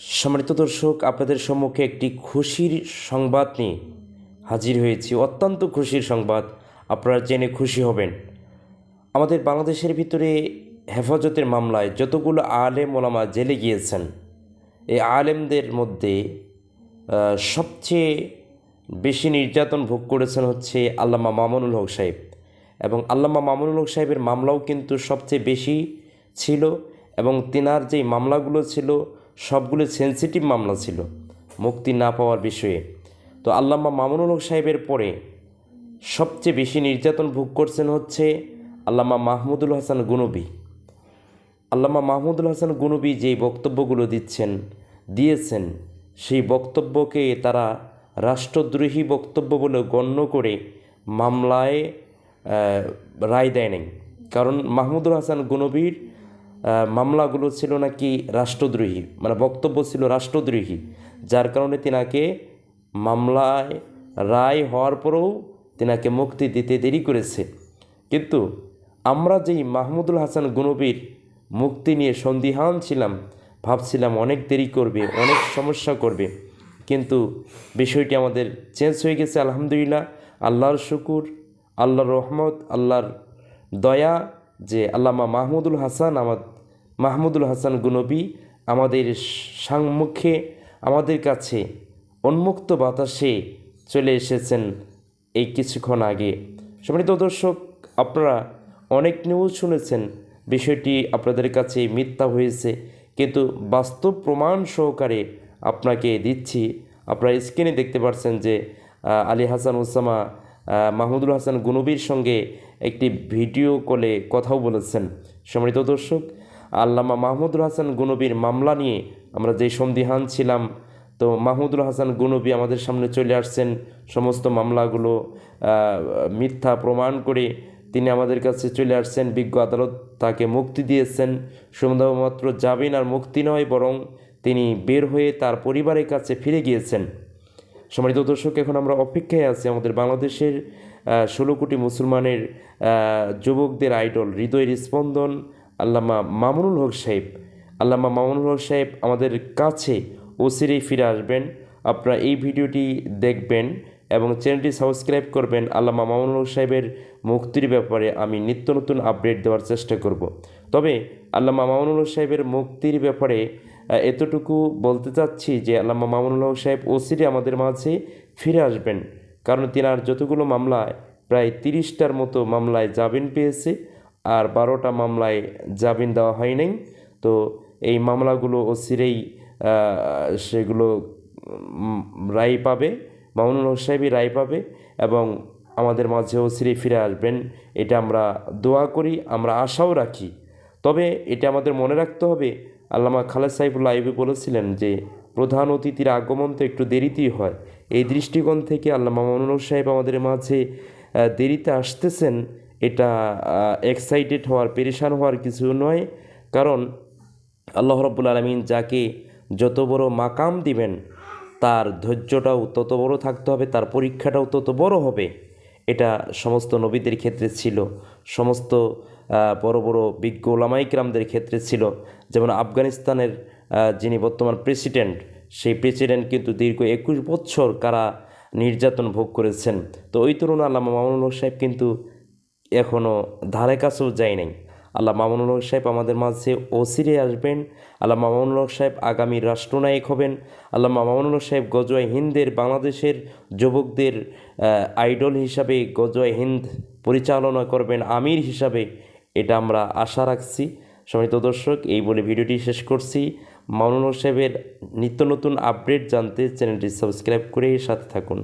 সম্মানিত দর্শক, আপনাদের সম্মুখে একটি খুশির সংবাদ নিয়ে হাজির হয়েছি। অত্যন্ত খুশির সংবাদ, আপনারা জেনে খুশি হবেন। আমাদের বাংলাদেশের ভিতরে হেফাজতের মামলায় যতগুলো আলেম ওলামা জেলে গিয়েছেন, এই আলেমদের মধ্যে সবচেয়ে বেশি নির্যাতন ভোগ করেছেন হচ্ছে আল্লামা মামুনুল হক সাহেব। এবং আল্লামা মামুনুল হক সাহেবের মামলাও কিন্তু সবচেয়ে বেশি ছিল এবং তিনার যেই মামলাগুলো ছিল সবগুলো সেন্সিটিভ মামলা ছিল, মুক্তি না পাওয়ার বিষয়ে। তো আল্লামা মামুনুল হক সাহেবের পরে সবচেয়ে বেশি নির্যাতন ভোগ করছেন হচ্ছে আল্লামা মাহমুদুল হাসান গুনবি। আল্লামা মাহমুদুল হাসান গুনবি যেই বক্তব্যগুলো দিচ্ছেন, দিয়েছেন, সেই বক্তব্যকে তারা রাষ্ট্রদ্রোহী বক্তব্য বলে গণ্য করে মামলায় রায় দেয় নাই। কারণ মাহমুদুল হাসান গুনবির মামলাগুলো ছিল নাকি রাষ্ট্রদ্রোহী মানে বক্তব্য ছিল রাষ্ট্রদ্রোহী, যার কারণে তিনাকে মামলায় রায় হওয়ার পরেও তিনাকে মুক্তি দিতে দেরি করেছে। কিন্তু আমরা যেই মাহমুদুল হাসান গুনবির মুক্তি নিয়ে সন্দিহান ছিলাম, ভাবছিলাম অনেক দেরি করবে, অনেক সমস্যা করবে, কিন্তু বিষয়টি আমাদের চেঞ্জ হয়ে গেছে, আলহামদুলিল্লাহ। আল্লাহর শুকুর, আল্লাহর রহমত, আল্লাহর দয়া যে আল্লামা মাহমুদুল হাসান আমার মাহমুদুল হাসান গুনবি আমাদের সাংমুখে আমাদের কাছে উন্মুক্ত বাতাসে চলে এসেছেন এই কিছুক্ষণ আগে। সম্মানিত দর্শক আপনারা অনেক নিউজ শুনেছেন বিষয়টি আপনাদের কাছে মিথ্যা হয়েছে কিন্তু বাস্তব প্রমাণ সহকারে আপনাকে দিচ্ছি। আপনারা স্ক্রিনে দেখতে পাচ্ছেন যে আলী হাসান আহ, মাহমুদুল হাসান গুনবির সঙ্গে একটি ভিডিও কলে কথাও বলেছেন। সম্মানিত দর্শক, আল্লামা মাহমুদুল হাসান গুনবির মামলা নিয়ে আমরা যে সন্দিহান ছিলাম, তো মাহমুদুল হাসান গুনবি আমাদের সামনে চলে আসছেন। সমস্ত মামলাগুলো মিথ্যা প্রমাণ করে তিনি আমাদের কাছে চলে আসছেন। বিজ্ঞ আদালত তাকে মুক্তি দিয়েছেন। শুধুমাত্র জামিন আর মুক্তি নয়, বরং তিনি বের হয়ে তার পরিবারের কাছে ফিরে গিয়েছেন। সম্মানিত দর্শক, এখন আমরা অপেক্ষায় আছি আমাদের বাংলাদেশের ষোলো কোটি মুসলমানের যুবকদের আইডল, হৃদয়ের স্পন্দন, আল্লামা মামুনুল হক সাহেব। আল্লামা মামুনুল হক সাহেব আমাদের কাছে অচিরেই ফিরে আসবেন। আপনারা এই ভিডিওটি দেখবেন এবং চ্যানেলটি সাবস্ক্রাইব করবেন আল্লামা মামুনুল হক সাহেবের মুক্তির ব্যাপারে আমি নিত্য নতুন আপডেট দেওয়ার চেষ্টা করব। তবে আল্লামা মামুনুল হক সাহেবের মুক্তির ব্যাপারে এতটুকু বলতে চাচ্ছি যে আল্লামা মামুনুল সাহেব অচিরে আমাদের মাঝে ফিরে আসবেন। কারণ তিনার যতগুলো মামলায় প্রায় তিরিশটার মতো মামলায় জামিন পেয়েছে আর বারোটা মামলায় জামিন দেওয়া হয় নাই। তো এই মামলাগুলো আহ, সেগুলো রায় পাবে মামুনুল সাহেবই রায় পাবে এবং আমাদের মাঝে অচিরেই ফিরে আসবেন। এটা আমরা দোয়া করি আমরা আশাও রাখি। তবে এটা আমাদের মনে রাখতে হবে আল্লামা খালেদ সাহেবুল্লাহ আইবি বলেছিলেন যে, প্রধান অতিথির আগমন তো একটু দেরিতেই হয়। এই দৃষ্টিকোণ থেকে আল্লামা মামুনুল সাহেব আমাদের মাঝে দেরিতে আসতেছেন, এটা এক্সাইটেড হওয়ার, পেরেশান হওয়ার কিছু নয়। কারণ, আল্লাহ রব্বুল আলমিন যাকে যত বড় মাকাম দিবেন, তার ধৈর্যটাও তত বড় থাকতে হবে, তার পরীক্ষাটাও তত বড় হবে। এটা সমস্ত নবীদের ক্ষেত্রে ছিল, সমস্ত বড় বড় বিজ্ঞ ওলামাইকরামদের ক্ষেত্রে ছিল। যেমন আফগানিস্তানের যিনি বর্তমান প্রেসিডেন্ট, সেই প্রেসিডেন্ট কিন্তু দীর্ঘ একুশ বছর কারা নির্যাতন ভোগ করেছেন। তো ওই তরুণ আল্লামা মামুনুল হক সাহেব কিন্তু এখনও ধারে কাছেও যায় নাই। আল্লাহ মামুনুল হক সাহেব আমাদের মাঝে অসিরে আসবেন। আল্লাহ মামুনুল হক সাহেব আগামী রাষ্ট্রনায়ক হবেন। আল্লাহ মামুনুল হক সাহেব গজওয়াই হিন্দের বাংলাদেশের যুবকদের আইডল হিসাবে গজওয়াই হিন্দ পরিচালনা করবেন আমির হিসাবে। এটা আমরা আশা রাখছি। সম্মানিত দর্শক, এই বলে ভিডিওটি শেষ করছি। মামুনুল হক সাহেবের নিত্য নতুন আপডেট জানতে চ্যানেলটি সাবস্ক্রাইব করে সাথে থাকুন।